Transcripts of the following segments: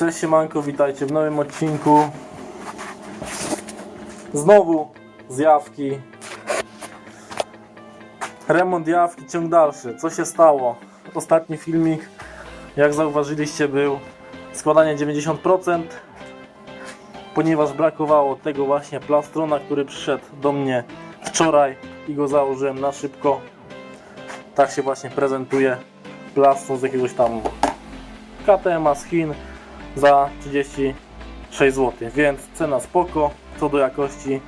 Cześć siemanko, witajcie w nowym odcinku. Znowu z jawki. Remont jawki, ciąg dalszy. Co się stało? Ostatni filmik, jak zauważyliście, był składanie 90%, ponieważ brakowało tego właśnie plastrona, który przyszedł do mnie wczoraj i go założyłem na szybko. Tak się właśnie prezentuje plastron z jakiegoś tam KTM z Chin za 36 zł, więc cena spoko, co do jakości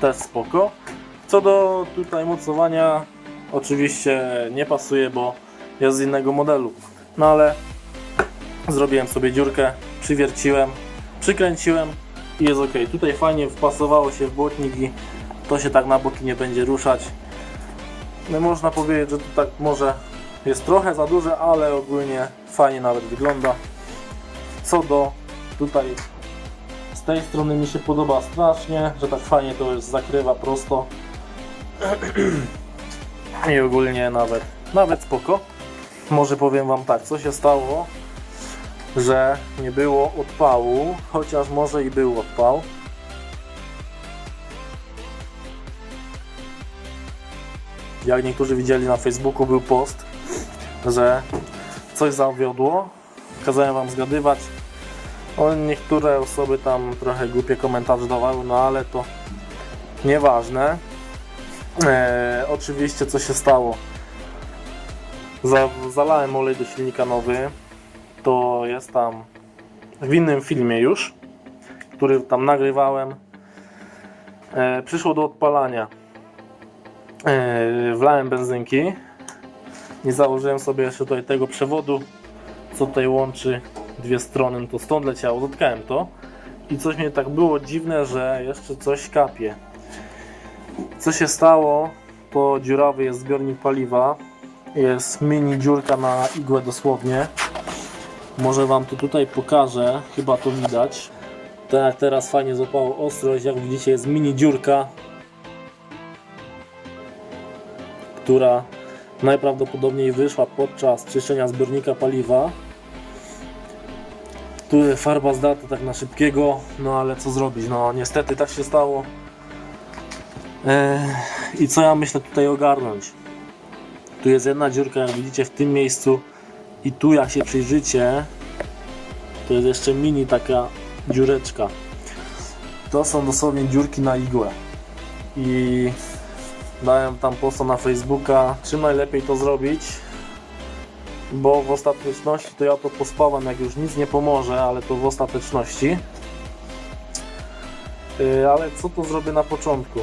też spoko. Co do tutaj mocowania oczywiście nie pasuje, bo jest z innego modelu. No ale zrobiłem sobie dziurkę, przywierciłem, przykręciłem i jest ok. Tutaj fajnie wpasowało się w błotnik i to się tak na boki nie będzie ruszać. No można powiedzieć, że to tak może jest trochę za duże, ale ogólnie fajnie nawet wygląda. Co do tutaj z tej strony mi się podoba strasznie, że tak fajnie to jest zakrywa prosto. I ogólnie nawet, nawet spoko. Może powiem Wam tak, co się stało, że nie było odpału, chociaż może i był odpał. Jak niektórzy widzieli na Facebooku był post, że coś zawiodło. Kazałem Wam zgadywać. Niektóre osoby tam trochę głupie komentarze dawały, no ale to nieważne. E, oczywiście co się stało? Za, zalałem olej do silnika nowy. To jest tam w innym filmie już, który tam nagrywałem. E, przyszło do odpalania. E, wlałem benzynki. Nie założyłem sobie jeszcze tutaj tego przewodu, co tutaj łączy dwie strony, no to stąd leciało, dotkałem to i coś mnie tak było dziwne, że jeszcze coś kapie. Co się stało, to dziurawy jest zbiornik paliwa, jest mini dziurka na igłę dosłownie. Może Wam to tutaj pokażę, chyba to widać. Tak teraz fajnie złapało ostrość, jak widzicie jest mini dziurka, która najprawdopodobniej wyszła podczas czyszczenia zbiornika paliwa. Tu farba zdarta tak na szybkiego, no ale co zrobić, no niestety tak się stało. Eee, I co ja myślę tutaj ogarnąć? Tu jest jedna dziurka, jak widzicie w tym miejscu i tu jak się przyjrzycie, to jest jeszcze mini taka dziureczka. To są dosłownie dziurki na igłę. I dałem tam posta na Facebooka, czym najlepiej to zrobić, bo w ostateczności to ja to pospawam, jak już nic nie pomoże, ale to w ostateczności. Yy, ale co to zrobię na początku?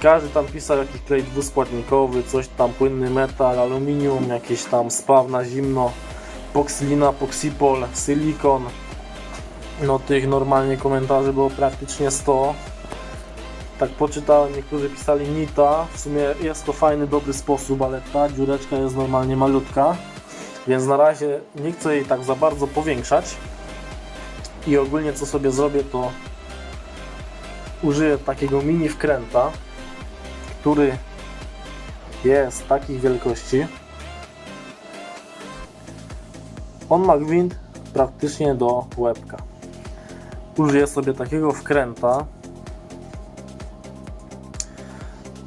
Każdy tam pisał jakiś klej dwuskładnikowy, coś tam płynny metal, aluminium, jakieś tam spaw na zimno, poksylina, poksipol, silikon. No tych normalnie komentarzy było praktycznie 100 tak poczytałem, niektórzy pisali nita, w sumie jest to fajny, dobry sposób, ale ta dziureczka jest normalnie malutka, więc na razie nie chcę jej tak za bardzo powiększać i ogólnie co sobie zrobię to użyję takiego mini wkręta, który jest takich wielkości. On ma gwint praktycznie do łebka. Użyję sobie takiego wkręta,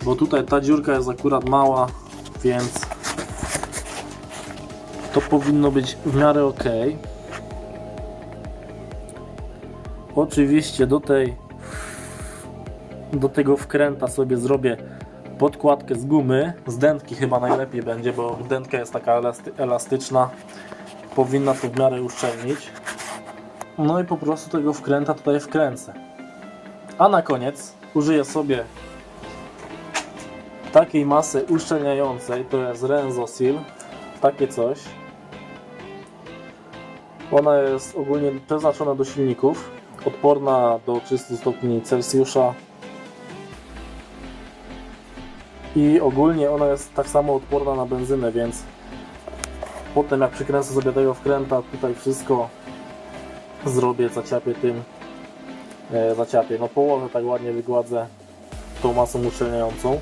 bo tutaj ta dziurka jest akurat mała, więc to powinno być w miarę ok. Oczywiście do tej do tego wkręta sobie zrobię podkładkę z gumy, z dętki chyba najlepiej będzie, bo dętka jest taka elasty elastyczna, powinna to w miarę uszczelnić. No i po prostu tego wkręta tutaj wkręcę. A na koniec użyję sobie takiej masy uszczelniającej, to jest Renzo Seal, takie coś. Ona jest ogólnie przeznaczona do silników, odporna do 300 stopni Celsjusza. I ogólnie ona jest tak samo odporna na benzynę, więc potem jak przykręcę sobie tego wkręta, tutaj wszystko zrobię, zaciapię tym, e, zaciapię, no połowę tak ładnie wygładzę tą masą uszczelniającą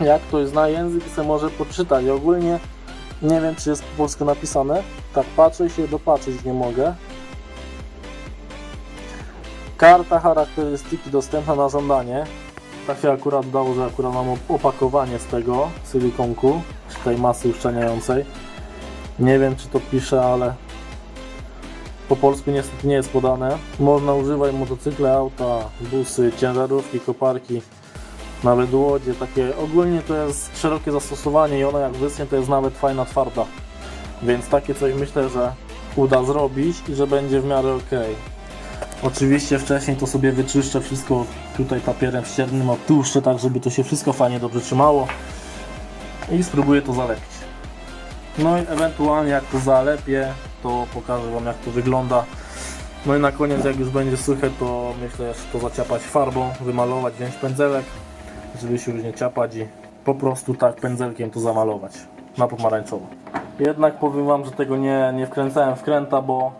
jak ktoś zna język i może poczytać. Ogólnie nie wiem, czy jest po polsku napisane. Tak patrzę się, dopatrzeć nie mogę. Karta charakterystyki dostępna na żądanie. Tak się akurat dało, że akurat mam opakowanie z tego silikonku, czy tej masy uszczelniającej. Nie wiem czy to pisze, ale po polsku niestety nie jest podane. Można używać motocykle, auta, busy, ciężarówki, koparki, nawet łodzie. Takie ogólnie to jest szerokie zastosowanie i ona jak wyschnie to jest nawet fajna twarda. Więc takie coś myślę, że uda zrobić i że będzie w miarę ok. Oczywiście wcześniej to sobie wyczyszczę wszystko tutaj papierem ściernym, odtłuszczę tak, żeby to się wszystko fajnie dobrze trzymało i spróbuję to zalepić. No i ewentualnie jak to zalepię, to pokażę Wam jak to wygląda. No i na koniec jak już będzie suche, to myślę, że to zaciapać farbą, wymalować, wziąć pędzelek, żeby się już nie ciapać i po prostu tak pędzelkiem to zamalować na pomarańczowo. Jednak powiem Wam, że tego nie, nie wkręcałem w kręta, bo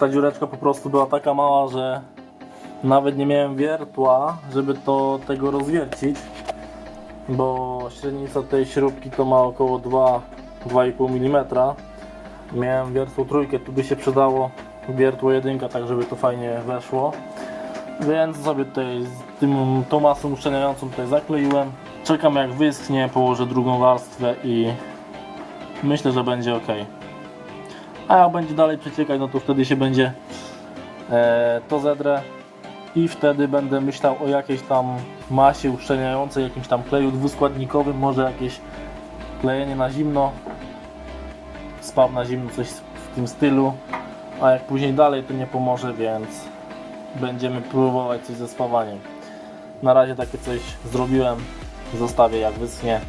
ta dziureczka po prostu była taka mała, że nawet nie miałem wiertła, żeby to tego rozwiercić, bo średnica tej śrubki to ma około 2 2,5 mm. Miałem wiertło trójkę, tu by się przydało wiertło jedynka, tak żeby to fajnie weszło. Więc sobie tutaj z tym, tą masą uszczelniającą tutaj zakleiłem. Czekam jak wyschnie, położę drugą warstwę i myślę, że będzie ok. A jak będzie dalej przeciekać, no to wtedy się będzie e, to zedrę i wtedy będę myślał o jakiejś tam masie uszczelniającej, jakimś tam kleju dwuskładnikowym, może jakieś klejenie na zimno, spaw na zimno, coś w tym stylu, a jak później dalej to nie pomoże, więc będziemy próbować coś ze spawaniem. Na razie takie coś zrobiłem, zostawię jak wyschnie,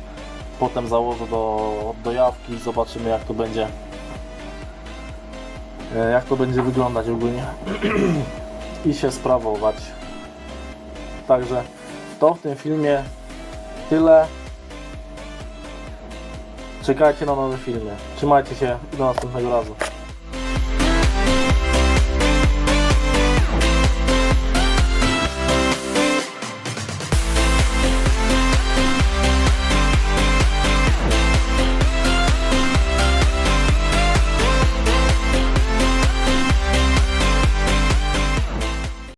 potem założę do dojawki i zobaczymy jak to będzie e, jak to będzie wyglądać ogólnie i się sprawować. Także to w tym filmie tyle. Czekajcie na nowe filmy. Trzymajcie się i do następnego razu.